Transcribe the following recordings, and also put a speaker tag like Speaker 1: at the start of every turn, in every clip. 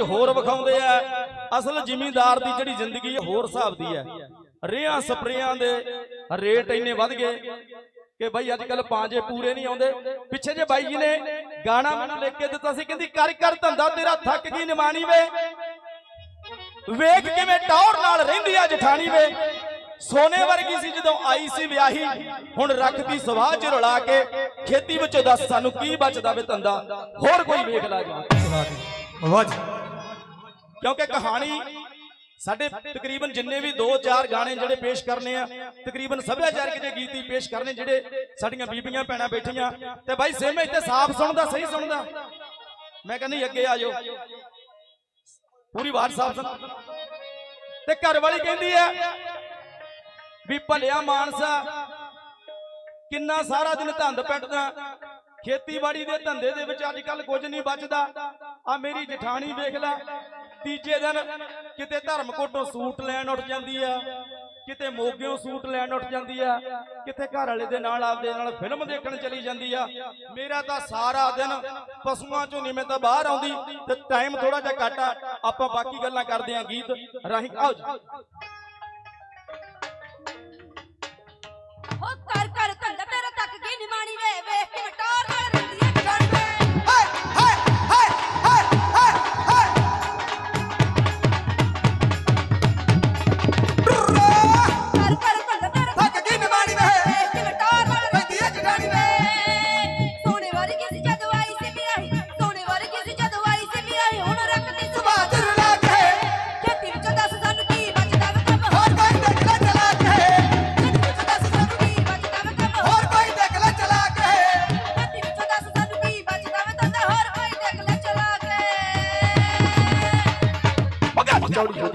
Speaker 1: ਕੁਝ ਹੋਰ ਵਿਖਾਉਂਦੇ ਆ। ਅਸਲ ਜ਼ਿਮੀਂਦਾਰ ਦੀ ਜਿਹੜੀ ਜ਼ਿੰਦਗੀ ਹੈ ਹੋਰ ਹਿਸਾਬ ਦੀ ਹੈ ਰੇਹਾਂ ਸਪਰੇਆਂ ਦੇ ਰੇਟ ਇੰਨੇ ਵੱਧ ਗਏ ਕਿ ਬਾਈ ਅੱਜ ਕੱਲ ਪਾਂਜੇ ਪੂਰੇ ਨਹੀਂ ਆਉਂਦੇ। ਪਿੱਛੇ ਜੇ ਬਾਈ ਜੀ ਨੇ ਗਾਣਾ ਮੈਨੂੰ ਲਿਖ ਕੇ ਦਿੱਤਾ ਸੀ, ਕਹਿੰਦੀ, ਕਰ ਕਰ ਧੰਦਾ, ਤੇਰਾ ਥੱਕ ਗਈ ਨਿਮਾਣੀ ਵੇ। ਵੇਖ ਕਿਵੇਂ ਟੌਰ ਨਾਲ ਰਹਿੰਦੀ ਆ ਜਠਾਣੀ ਵੇ। ਸੋਨੇ ਵਰਗੀ ਸੀ ਜਦੋਂ ਆਈ ਸੀ ਵਿਆਹੀ, ਹੁਣ ਰੱਖਦੀ ਸਵਾਹ ਚ ਰਲਾ ਕੇ, ਖੇਤੀ ਵਿੱਚੋਂ ਦੱਸ ਸਾਨੂੰ ਕੀ ਬਚਦਾ ਵੇ ਧੰਦਾ। ਹੋਰ ਕੋਈ ਵੇਖ ਲਾ ਜੀ।
Speaker 2: ਵਾਹ ਜੀ।
Speaker 1: ਕਿਉਂਕਿ ਕਹਾਣੀ ਸਾਡੇ ਤਕਰੀਬਨ ਜਿੰਨੇ ਵੀ 2-4 ਗਾਣੇ ਜਿਹੜੇ ਪੇਸ਼ ਕਰਨੇ ਆ, ਤਕਰੀਬਨ ਸੱਭਿਆਚਾਰਕ ਦੇ ਗੀਤ ਹੀ ਪੇਸ਼ ਕਰਨੇ ਜਿਹੜੇ ਸਾਡੀਆਂ ਬੀਬੀਆਂ ਭੈਣਾਂ ਬੈਠੀਆਂ। ਤੇ ਬਾਈ ਸੇਮੇ ਇੱਥੇ ਸਾਫ਼ ਸੁਣਦਾ, ਸਹੀ ਸੁਣਦਾ। ਮੈਂ ਕਹਿੰਦੀ ਅੱਗੇ ਆ ਜਾਓ। ਪੂਰੀ ਬਾਤ ਸਾਫ਼ ਸੁਣ। ਤੇ ਘਰ ਵਾਲੀ ਕਹਿੰਦੀ ਆ ਵੀ ਭਲਿਆ ਮਾਨਸਾ, ਕਿੰਨਾ ਸਾਰਾ ਦਿਨ ਧੰਦ ਪੈਟਦਾ ਖੇਤੀਬਾੜੀ ਦੇ ਧੰਦੇ ਦੇ ਵਿੱਚ ਅੱਜ ਕੱਲ ਕੁਝ ਨਹੀਂ ਬਚਦਾ। ਆ ਮੇਰੀ ਜਠਾਣੀ ਵੇਖ ਲੈ। ਤੀਜੇ ਦਿਨ ਕਿਤੇ ਧਰਮਕੋਟੋਂ ਸੂਟ ਲੈਣ ਉੱਠ ਜਾਂਦੀ ਆ, ਕਿਤੇ ਮੋਗਿਓਂ ਸੂਟ ਲੈਣ ਉੱਠ ਜਾਂਦੀ ਆ, ਕਿਤੇ ਘਰ ਵਾਲੇ ਦੇ ਨਾਲ ਆਪਦੇ ਨਾਲ ਫਿਲਮ ਦੇਖਣ ਚਲੀ ਜਾਂਦੀ ਆ। ਮੇਰਾ ਤਾਂ ਸਾਰਾ ਦਿਨ ਪਸ਼ੂਆਂ ਚੋਂ ਨਹੀਂ ਮੈਂ ਤਾਂ ਬਾਹਰ ਆਉਂਦੀ ਤੇ ਟਾਈਮ ਥੋੜਾ ਜਿਹਾ ਘੱਟ ਆ। ਆਪਾਂ ਬਾਕੀ ਗੱਲਾਂ ਕਰਦੇ ਆਂ ਗੀਤ ਰਾਹੀਂ। ਆਓ ਜੀ।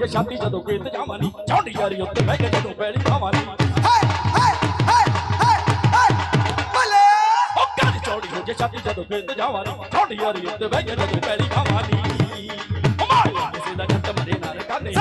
Speaker 3: ਕੇ
Speaker 1: ਸ਼ਾਦੀ ਜਦੋਂ ਗੀਤ ਜਾਵਾਂਨੀ ਚੌਂਡੀ ਯਾਰੀ ਉੱਤੇ ਬਹਿ ਕੇ ਜਦੋਂ ਬੈਲੀ! ਖਾਵਾਂਨੀ ਚੌੜੀ ਹੋ ਜੇ ਛਾਤੀ ਜਦੋਂ ਗੀਤ ਜਾਵਾਂਨੀ ਚੌਂਡੀ ਯਾਰੀ ਉੱਤੇ ਬਹਿ ਕੇ ਜਦੋਂ ਬੈਲੀ ਖਾਵਾਂਨੀ ਮਾਰਿਆ ਕਿਸੇ ਦਾ ਖਤਮ ਦੇ
Speaker 3: ਨਾਲ
Speaker 1: ਕਾਨੇ।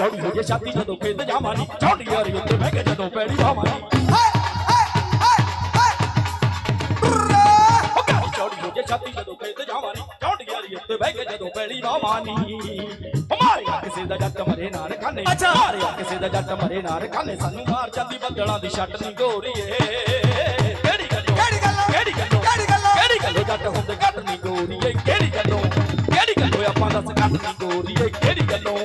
Speaker 1: ਚੌੜੀ ਹੋ ਜੇ ਛਾਤੀ ਜਦੋਂ ਖੇਤ ਜਾਵਾਂ ਨੀ ਚੌੜੀ ਯਾਰੀ ਉੱਤੇ ਬਹਿ ਕੇ ਜਦੋਂ ਪੈਲੀ ਭਾਵਾਂ ਨੀ
Speaker 2: ਹਾਏ ਹਾਏ ਹਾਏ ਹਾਏ ਬੁਰਾ
Speaker 1: ਉਹ ਗੱਜ ਚੌੜੀ ਹੋ ਜੇ ਛਾਤੀ ਜਦੋਂ ਖੇਤ ਜਾਵਾਂ ਨੀ ਚੌੜੀ ਯਾਰੀ ਉੱਤੇ ਬਹਿ ਕੇ ਜਦੋਂ ਪੈਲੀ ਭਾਵਾਂ ਨੀ ਉਹ ਮਾਰਿਆ ਕਿਸੇ ਦਾ ਜੱਟ ਮਰੇ ਨਾ ਰਖਾਨੇ
Speaker 2: ਅੱਛਾ।
Speaker 1: ਮਾਰਿਆ ਕਿਸੇ ਦਾ ਜੱਟ ਮਰੇ ਨਾ ਰਖਾਨੇ ਸਾਨੂੰ ਮਾਰ ਜਾਂਦੀ ਬੱਦਲਾਂ ਦੀ ਛੱਟ ਨਹੀਂ ਗੋਰੀਏ। ਕਿਹੜੀ ਗੱਲੋਂ?
Speaker 2: ਕਿਹੜੀ ਗੱਲੋਂ?
Speaker 1: ਕਿਹੜੀ ਗੱਲੋਂ?
Speaker 2: ਕਿਹੜੀ ਗੱਲੋਂ?
Speaker 1: ਕਿਹੜੀ ਗੱਲੋਂ ਜੱਟ ਹੁੰਦੇ ਕੱਟ ਨਹੀਂ ਗੋਰੀਏ? ਕਿਹੜੀ ਗੱਲੋਂ? ਕਿਹੜੀ ਗੱਲੋਂ ਆਪਾਂ ਦੱਸ ਕੱਟ ਨਹੀਂ ਗੋਰੀਏ? ਕਿਹੜੀ ਗੱਲੋਂ?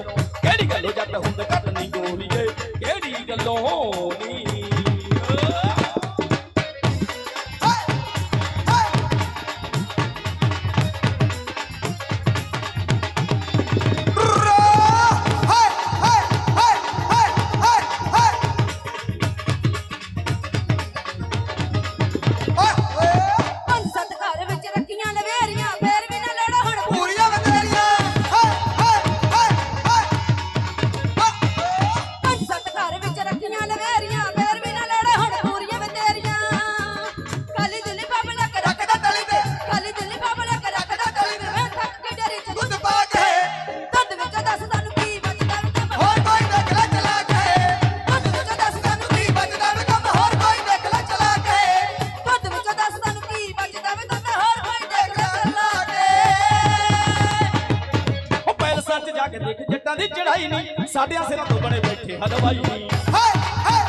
Speaker 1: ਸਾਡਿਆਂ ਸਿਰਾਂ ਤੋਂ ਬਣੇ ਬੈਠੇ। ਹਲਵਾਈ
Speaker 2: ਹਾਏ ਹਾਏ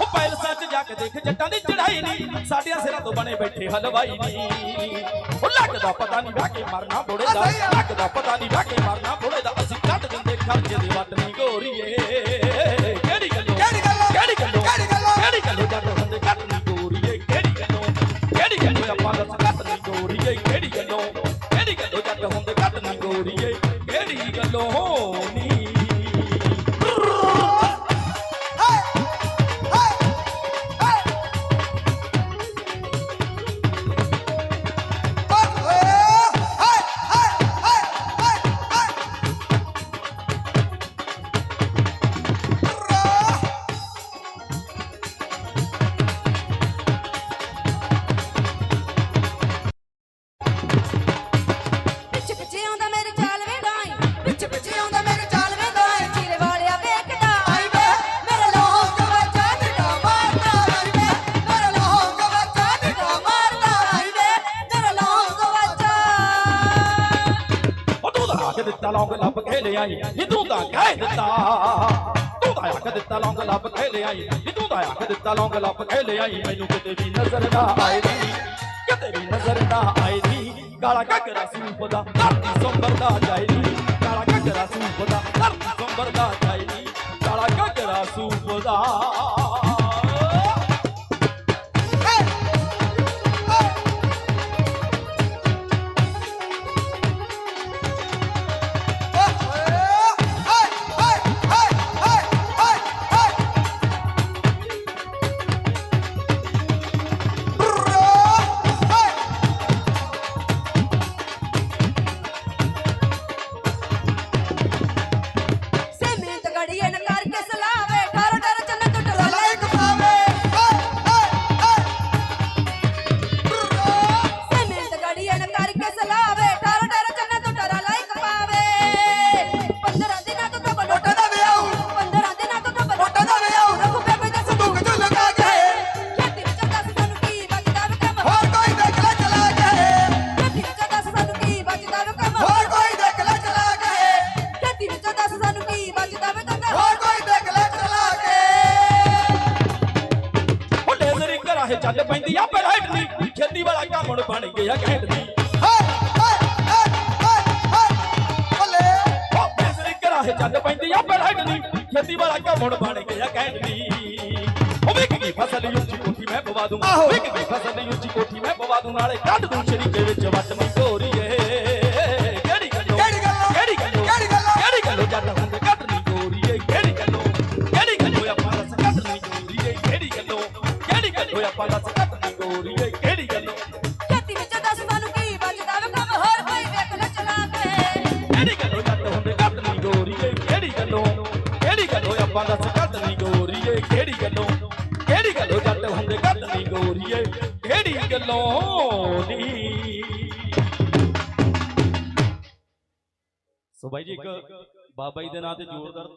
Speaker 1: ਉਹ ਜਾ ਕੇ ਦੇਖ ਜੱਟਾਂ ਦੀ ਚੜਾਈ ਨਹੀਂ ਸਾਡਿਆਂ ਸਿਰਾਂ ਤੋਂ ਬਣੇ ਬੈਠੇ ਹਲਵਾਈ ਨਹੀਂ ਉਹ ਲੱਗਦਾ ਪਤਾ ਨਹੀਂ ਵਾਕੇ ਮਰਨਾ ਬੁੜੇ ਦਾ। ਲੱਗਦਾ ਪਤਾ ਨਹੀਂ ਵਾਕੇ ਮਰਨਾ ਬੁੜੇ ਦਾ। ਅਸੀਂ ਕੱਢ ਦਿੰਦੇ ਖਰਚੇ ਦੀ ਵੱਟ ਨਹੀਂ ਗੋਰੀਏ। ਕਿਹੜੀ ਗੱਲੋਂ?
Speaker 2: ਕਿਹੜੀ ਗੱਲੋਂ?
Speaker 1: ਕਿਹੜੀ ਗੱਲੋਂ?
Speaker 2: ਕਿਹੜੀ ਗੱਲੋਂ?
Speaker 1: ਕਿਹੜੀ ਗੱਲੋਂ? ਜੱਟ ਲੌਂਗ ਲੱਭ ਕੇ ਲੈ ਆਈ ਨੀ ਤੂੰ ਤਾਂ ਕਹਿ ਦਿੱਤਾ। ਤੂੰ ਤਾਂ ਆਖ ਦਿੱਤਾ, ਲੌਂਗ ਲੱਭ ਕੇ ਲੈ ਆਈ ਨੀ ਤੂੰ ਤਾਂ ਆਖ ਦਿੱਤਾ, ਲੌਂਗ ਲੱਭ ਕੇ ਲੈ ਆਈ ਮੈਨੂੰ ਕਿਤੇ ਵੀ ਨਜ਼ਰ ਨਾ ਆਏ ਨੀ ਕਿਤੇ ਵੀ ਨਜ਼ਰ ਨਾ ਆਏ ਨੀ ਕਾਲਾ ਘੱਗਰਾ ਸੂਪ ਦਾ ਧਰਤੀ ਸੰਬਰ ਦਾ ਜਾਏ ਨੀ ਕਾਲਾ ਘੱਗਰਾ ਸੂਪ ਦਾ ਧਰਤੀ ਸੰਬਰ ਦਾ ਜਾਈ ਨੀ ਕਾਲਾ ਘੱਗਰਾ ਸੂਪ ਦਾ ਇਹ ਚੱਲ ਪੈਂਦੀ ਆ ਬਲਾਈਟ ਦੀ ਖੇਤੀ ਵਾਲਾ ਕੰਮ ਹੁਣ ਬਣ ਗਿਆ ਦੀ ਉਹ ਵਿਕ ਗਈ ਫਸਲ ਉੱਚੀ ਕੋਠੀ ਮੈਂ ਪਵਾ ਦੂੰ। ਵਿਕ ਗਈ ਫਸਲ ਉੱਚੀ ਕੋਠੀ ਮੈਂ ਪਵਾ ਦੂੰ ਨਾਲੇ ਕੱਢ ਦੂੰ ਸ਼ਰੀਕੇ ਵਿੱਚ ਵੱਟ ਨਹੀਂ ਗੋਰੀਏ ਕਿਹੜੀ ਗੱਲੋਂ? ਕਿਹੜੀ ਗੱਲੋਂ ਆਪਾਂ ਦੱਸ ਕੱਟ ਨਹੀਂ ਗੋਰੀਏ? ਕਿਹੜੀ ਗੱਲੋਂ? ਕਿਹੜੀ ਗੱਲੋਂ ਜੱਟ ਹੁੰਦੇ ਕੱਟ ਨਹੀਂ ਗੋਰੀਏ? ਕਿਹੜੀ ਗੱਲੋਂ ਨੀ ਸੋ ਬਾਈ ਜੀ, ਇੱਕ ਬਾਬਾ ਜੀ ਦੇ ਨਾਂ ਤੇ ਜ਼ੋਰਦਾਰ